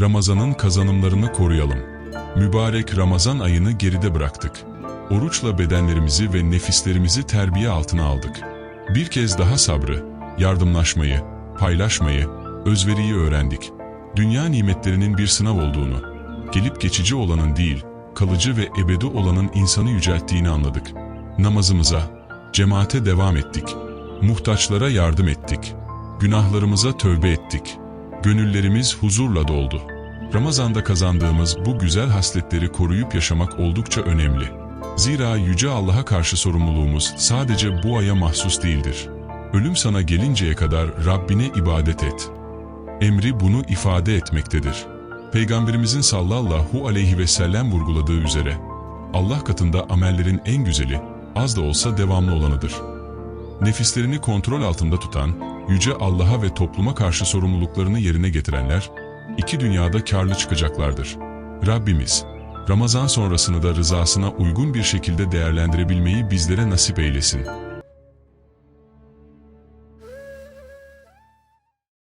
Ramazan'ın kazanımlarını koruyalım. Mübarek Ramazan ayını geride bıraktık. Oruçla bedenlerimizi ve nefislerimizi terbiye altına aldık. Bir kez daha sabrı, yardımlaşmayı, paylaşmayı, özveriyi öğrendik. Dünya nimetlerinin bir sınav olduğunu, gelip geçici olanın değil, kalıcı ve ebedi olanın insanı yücelttiğini anladık. Namazımıza, cemaate devam ettik. Muhtaçlara yardım ettik. Günahlarımıza tövbe ettik. Gönüllerimiz huzurla doldu. Ramazanda kazandığımız bu güzel hasletleri koruyup yaşamak oldukça önemli. Zira Yüce Allah'a karşı sorumluluğumuz sadece bu aya mahsus değildir. Ölüm sana gelinceye kadar Rabbine ibadet et. Emri bunu ifade etmektedir. Peygamberimizin sallallahu aleyhi ve sellem vurguladığı üzere, Allah katında amellerin en güzeli, az da olsa devamlı olanıdır. Nefislerini kontrol altında tutan, Yüce Allah'a ve topluma karşı sorumluluklarını yerine getirenler, iki dünyada karlı çıkacaklardır. Rabbimiz, Ramazan sonrasını da rızasına uygun bir şekilde değerlendirebilmeyi bizlere nasip eylesin.